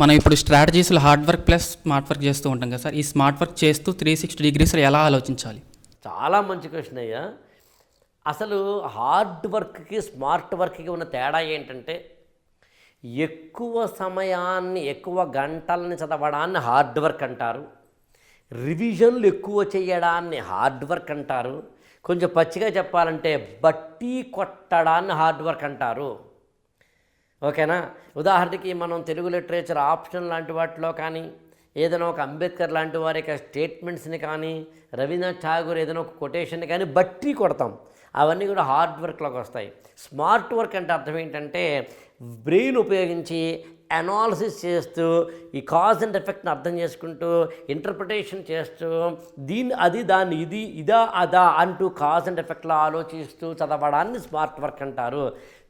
మనం ఇప్పుడు స్ట్రాటజీస్లో hard work plus smart work చేస్తూ ఉంటాం కదా సార్. ఈ స్మార్ట్ వర్క్ చేస్తూ త్రీ సిక్స్టీ డిగ్రీస్లో ఎలా ఆలోచించాలి? చాలా మంచి క్వశ్చన్ అయ్యా. అసలు హార్డ్ వర్క్కి స్మార్ట్ వర్క్కి ఉన్న తేడా ఏంటంటే ఎక్కువ సమయాన్ని ఎక్కువ గంటల్ని చదవడాన్ని హార్డ్ వర్క్ అంటారు. రివిజన్లు ఎక్కువ చేయడాన్ని హార్డ్ వర్క్ అంటారు. కొంచెం పచ్చిగా చెప్పాలంటే బట్టి కొట్టడాన్ని హార్డ్ వర్క్ అంటారు. ఓకేనా? ఉదాహరణకి మనం తెలుగు లిటరేచర్ ఆప్షన్ లాంటి వాటిలో కానీ ఏదైనా ఒక అంబేద్కర్ లాంటి వారి యొక్క స్టేట్మెంట్స్ని కానీ రవీంద్రనాథ్ ఠాగూర్ ఏదైనా ఒక కొటేషన్ని కానీ బట్టి కొడతాం. అవన్నీ కూడా హార్డ్ వర్క్లోకి వస్తాయి. స్మార్ట్ వర్క్ అంటే అర్థం ఏంటంటే బ్రెయిన్ ఉపయోగించి అనాలసిస్ చేస్తూ ఈ కాజ్ అండ్ ఎఫెక్ట్ని అర్థం చేసుకుంటూ ఇంటర్ప్రిటేషన్ చేస్తూ దీన్ని అది దాన్ని ఇది ఇదా అదా అంటూ కాజ్ అండ్ ఎఫెక్ట్లో ఆలోచిస్తూ చదవడాన్ని స్మార్ట్ వర్క్ అంటారు.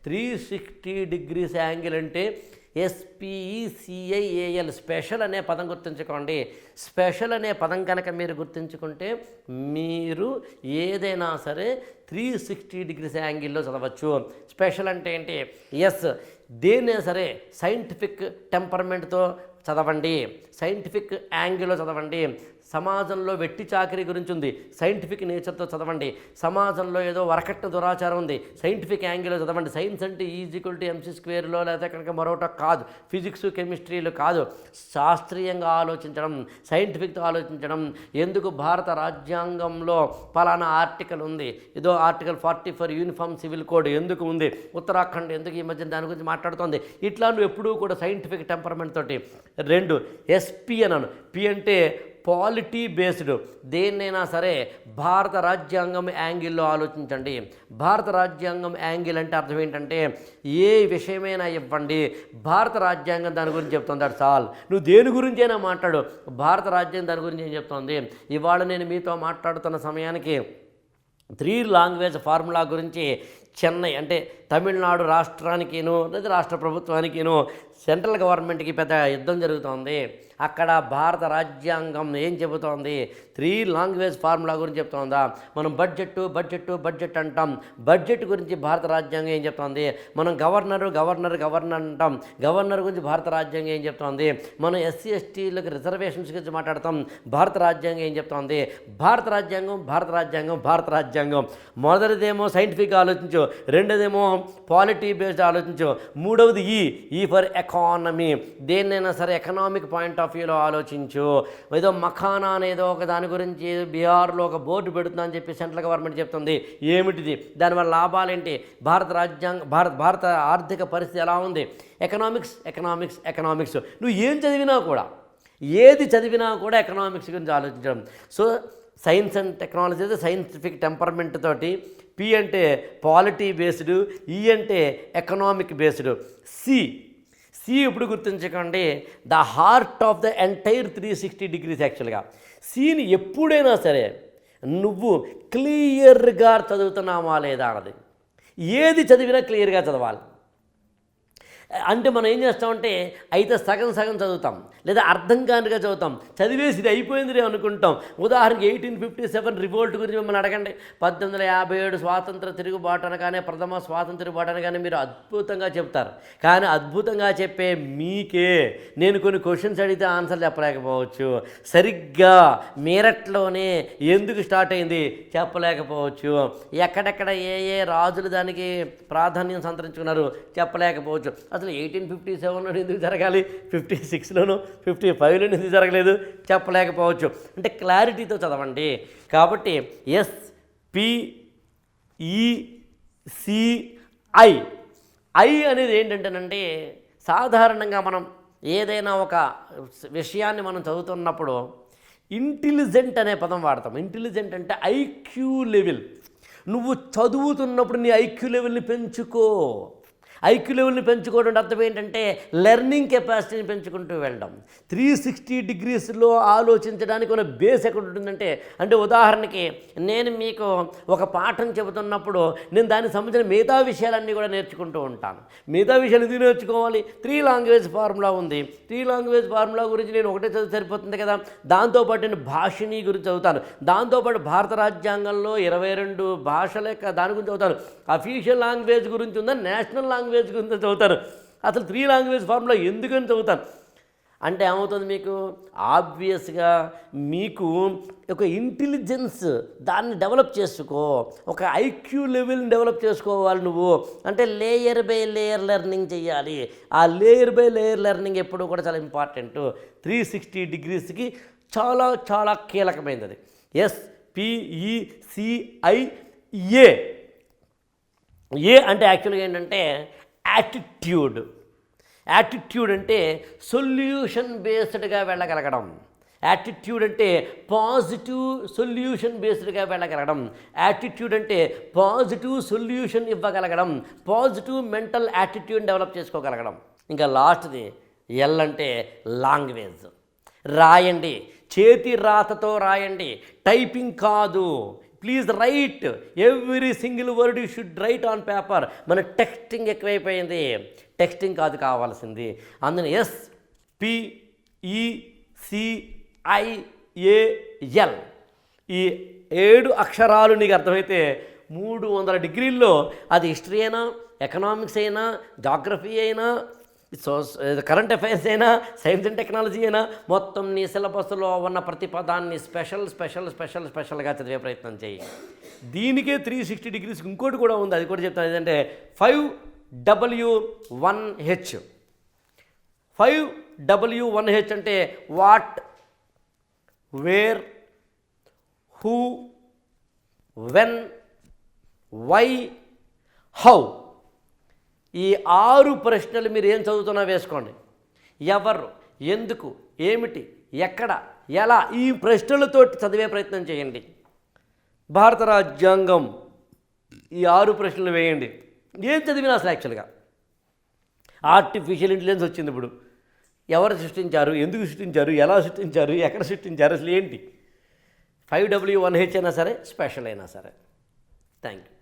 త్రీ సిక్స్టీ డిగ్రీస్ యాంగిల్ అంటే ఎస్పీఈసిఐఏఎల్ స్పెషల్ అనే పదం గుర్తుంచుకోండి. స్పెషల్ అనే పదం కనుక మీరు గుర్తుంచుకుంటే మీరు ఏదైనా సరే త్రీ సిక్స్టీ డిగ్రీస్ యాంగిల్లో చదవచ్చు. స్పెషల్ అంటే ఏంటి? ఎస్ దేన్నైనా సరే సైంటిఫిక్ టెంపర్మెంట్తో చదవండి. సైంటిఫిక్ యాంగిల్లో చదవండి. సమాజంలో వెట్టి చాకరీ గురించి ఉంది సైంటిఫిక్ నేచర్తో చదవండి. సమాజంలో ఏదో వరకట్న దురాచారం ఉంది. సైంటిఫిక్ యాంగిల్లో చదవండి. సైన్స్ అంటే ఈజీక్వల్ టు ఎంసీ స్క్వేర్లో లేదా కనుక మరొకట కాదు. ఫిజిక్స్ కెమిస్ట్రీలు కాదు. శాస్త్రీయంగా ఆలోచించడం సైంటిఫిక్తో ఆలోచించడం. ఎందుకు భారత రాజ్యాంగంలో పలానా ఆర్టికల్ ఉంది? ఏదో article forty four uniform civil code ఎందుకు ఉంది? ఉత్తరాఖండ్ ఎందుకు ఈ మధ్య దాని గురించి మాట్లాడుతోంది? ఇట్లా నువ్వు ఎప్పుడూ కూడా సైంటిఫిక్ టెంపర్మెంట్ తోటి. రెండు ఎస్పి అన్నాను. పి అంటే పాలిటీ బేస్డ్. దేన్నైనా సరే భారత రాజ్యాంగం యాంగిల్లో ఆలోచించండి. భారత రాజ్యాంగం యాంగిల్ అంటే అర్థం ఏంటంటే ఏ విషయమైనా ఇవ్వండి. భారత రాజ్యాంగం దాని గురించి చెప్తుంది దట్స్ సాల్ నువ్వు దేని గురించైనా మాట్లాడు. భారత రాజ్యాంగం దాని గురించి ఏం చెప్తోంది? ఇవాళ నేను మీతో మాట్లాడుతున్న సమయానికి త్రీ లాంగ్వేజ్ ఫార్ములా గురించి చెన్నై అంటే తమిళనాడు రాష్ట్రానికిను లేదా రాష్ట్ర ప్రభుత్వానికిను సెంట్రల్ గవర్నమెంట్కి పెద్ద యుద్ధం జరుగుతోంది. అక్కడ భారత రాజ్యాంగం ఏం చెబుతోంది? త్రీ లాంగ్వేజ్ ఫార్ములా గురించి చెప్తోందా మనం బడ్జెట్ బడ్జెట్ బడ్జెట్ అంటాం. బడ్జెట్ గురించి భారత రాజ్యాంగం ఏం చెప్తోంది మనం గవర్నర్ గవర్నర్ గవర్నర్ అంటాం. గవర్నర్ గురించి భారత రాజ్యాంగం ఏం చెప్తోంది మనం ఎస్సీ ఎస్టీలకు రిజర్వేషన్స్ గురించి మాట్లాడతాం. భారత రాజ్యాంగం ఏం చెప్తోంది భారత రాజ్యాంగం భారత రాజ్యాంగం భారత రాజ్యాంగం. మొదటిదేమో సైంటిఫిక్ ఆలోచించు. రెండోదేమో పాలిటీ బేస్డ్ ఆలోచించు. మూడవది ఈ. ఈ ఫర్ ఎకానమీ దేన్నైనా సరే ఎకనామిక్ పాయింట్ ఆఫ్ వ్యూలో ఆలోచించు. ఏదో మఖానా అనేదో ఒక దాని గురించి బీహార్లో ఒక బోర్డు పెడుతుందని అని చెప్పి సెంట్రల్ గవర్నమెంట్ చెప్తుంది. ఏమిటిది? దానివల్ల లాభాలేంటి భారత రాజ్యాంగ భారత భారత ఆర్థిక పరిస్థితి ఎలా ఉంది? ఎకనామిక్స్ ఎకనామిక్స్ ఎకనామిక్స్ నువ్వు ఏం చదివినా కూడా ఏది చదివినా కూడా ఎకనామిక్స్ గురించి ఆలోచించడం. సో సైన్స్ అండ్ టెక్నాలజీ అయితే సైంటిఫిక్ టెంపర్మెంట్ తోటి పి అంటే పాలిటీ బేస్డ్ ఈ అంటే ఎకనామిక్ బేస్డ్. సి సి ఇప్పుడు గుర్తుంచుకోండి? The heart of the entire three sixty degrees యాక్చువల్గా సీని ఎప్పుడైనా సరే నువ్వు క్లియర్గా చదువుతున్నావా లేదా అన్నది. ఏది చదివినా క్లియర్గా చదవాలి. అంటే మనం ఏం చేస్తామంటే అయితే సగం సగం చదువుతాం లేదా అర్థం కానిగా చదువుతాం. చదివేసి ఇది అయిపోయిందిరే అనుకుంటాం. ఉదాహరణకి ఎయిటీన్ ఫిఫ్టీ సెవెన్ రివోల్ట్ గురించి మిమ్మల్ని అడగండి. పద్దెనిమిది వందల యాభై ఏడు స్వాతంత్ర తిరుగుబాటు అనగానే ప్రథమ స్వాతంత్ర తిరుగుబాటు అనగానే మీరు అద్భుతంగా చెప్తారు. కానీ అద్భుతంగా చెప్పే మీకే నేను కొన్ని క్వశ్చన్స్ అడిగితే ఆన్సర్ చెప్పలేకపోవచ్చు. సరిగ్గా మీరట్లోనే ఎందుకు స్టార్ట్ అయింది చెప్పలేకపోవచ్చు. ఎక్కడెక్కడ ఏ ఏ రాజులు దానికి ప్రాధాన్యం సంతరించుకున్నారు చెప్పలేకపోవచ్చు. అసలు ఎయిటీన్ ఫిఫ్టీ సెవెన్లో ఎందుకు జరగాలి? ఫిఫ్టీ సిక్స్లోను ఫిఫ్టీ ఫైవ్లో ఎందుకు జరగలేదు? చెప్పలేకపోవచ్చు. అంటే క్లారిటీతో చదవండి. కాబట్టి ఎస్ పిఈసిఐ ఈ ఐ. ఐ అనేది ఏంటంటేనంటే సాధారణంగా మనం ఏదైనా ఒక విషయాన్ని మనం చదువుతున్నప్పుడు ఇంటెలిజెంట్ అనే పదం వాడతాం. ఇంటెలిజెంట్ అంటే ఐక్యూ లెవెల్. నువ్వు చదువుతున్నప్పుడు నీ ఐక్యూ లెవెల్ని పెంచుకో. ఐక్యూ లెవెల్ని పెంచుకోవడం అర్థం ఏంటంటే లెర్నింగ్ కెపాసిటీని పెంచుకుంటూ వెళ్ళడం. త్రీ సిక్స్టీ డిగ్రీస్లో ఆలోచించడానికి ఉన్న బేస్ ఎక్కడ ఉంటుందంటే అంటే ఉదాహరణకి నేను మీకు ఒక పాఠం చెబుతున్నప్పుడు నేను దానికి సంబంధించిన మిగతా విషయాలన్నీ కూడా నేర్చుకుంటూ ఉంటాను. మిగతా విషయాలు ఇది నేర్చుకోవాలి? త్రీ లాంగ్వేజ్ ఫార్ములా ఉంది. త్రీ లాంగ్వేజ్ ఫార్ములా గురించి నేను ఒకటే చదివి సరిపోతుంది కదా? దాంతోపాటు నేను భాషిణి గురించి చదువుతాను. దాంతోపాటు భారత రాజ్యాంగంలో ఇరవై రెండు భాషల యొక్క దాని గురించి చదువుతాను. అఫీషియల్ లాంగ్వేజ్ గురించి ఉందా? నేషనల్ లాంగ్వేజ్ గురించి చదువుతారు. అసలు త్రీ లాంగ్వేజ్ ఫార్ములా ఎందుకని చదువుతాను? అంటే ఏమవుతుంది మీకు? ఆబ్వియస్గా మీకు ఒక ఇంటెలిజెన్స్ దాన్ని డెవలప్ చేసుకో. ఒక ఐక్యూ లెవెల్ని డెవలప్ చేసుకోవాలి నువ్వు. అంటే లేయర్ బై లేయర్ లెర్నింగ్ చేయాలి ఆ లేయర్ బై లేయర్ లెర్నింగ్ ఎప్పుడు కూడా చాలా ఇంపార్టెంట్. త్రీ సిక్స్టీ డిగ్రీస్కి చాలా చాలా కీలకమైనది. ఎస్ పిఈసిఐఏ ఏ అంటే యాక్చువల్గా ఏంటంటే యాటిట్యూడ్ యాటిట్యూడ్ అంటే సొల్యూషన్ బేస్డ్గా వెళ్ళగలగడం. యాటిట్యూడ్ అంటే పాజిటివ్ సొల్యూషన్ బేస్డ్గా వెళ్ళగలగడం. యాటిట్యూడ్ అంటే పాజిటివ్ సొల్యూషన్ ఇవ్వగలగడం. పాజిటివ్ మెంటల్ యాటిట్యూడ్ డెవలప్ చేసుకోగలగడం. ఇంకా లాస్ట్ది ఎల్ అంటే లాంగ్వేజ్ రాయండి. చేతి రాతతో రాయండి. టైపింగ్ కాదు. Please write every single word you should write on paper మన టెక్స్టింగ్ ఎక్కువైపోయింది. టెక్స్టింగ్ కాదు కావాల్సింది. అందులో ఎస్ పిఈసిఐఏఎల్ ఈ ఏడు అక్షరాలు నీకు అర్థమైతే మూడు వందల డిగ్రీల్లో అది హిస్టరీ అయినా ఎకనామిక్స్ అయినా జాగ్రఫీ అయినా సో కరెంట్ అఫైర్స్ అయినా సైన్స్ అండ్ టెక్నాలజీ అయినా మొత్తం నీ సిలబస్లో ఉన్న ప్రతి పదాన్ని స్పెషల్ స్పెషల్ స్పెషల్ స్పెషల్గా చదివే ప్రయత్నం చేయి. దీనికే త్రీ సిక్స్టీ డిగ్రీస్ ఇంకోటి కూడా ఉంది అది కూడా చెప్తాను. ఏంటంటే five W one H five W one H అంటే what where who when why how ఈ ఆరు ప్రశ్నలు మీరు ఏం చదువుతున్నా వేసుకోండి. ఎవరు ఎందుకు ఏమిటి ఎక్కడ ఎలా ఈ ప్రశ్నలతో చదివే ప్రయత్నం చేయండి. భారత రాజ్యాంగం ఈ ఆరు ప్రశ్నలు వేయండి. ఏం చదివినా అసలు యాక్చువల్గా ఆర్టిఫిషియల్ ఇంటెలిజెన్స్ వచ్చింది ఇప్పుడు. ఎవరు సృష్టించారు ఎందుకు సృష్టించారు ఎలా సృష్టించారు ఎక్కడ సృష్టించారు అసలు ఏంటి? ఫైవ్ డబ్ల్యూ వన్ హెచ్ అయినా సరే స్పెషల్ అయినా సరే. Thank you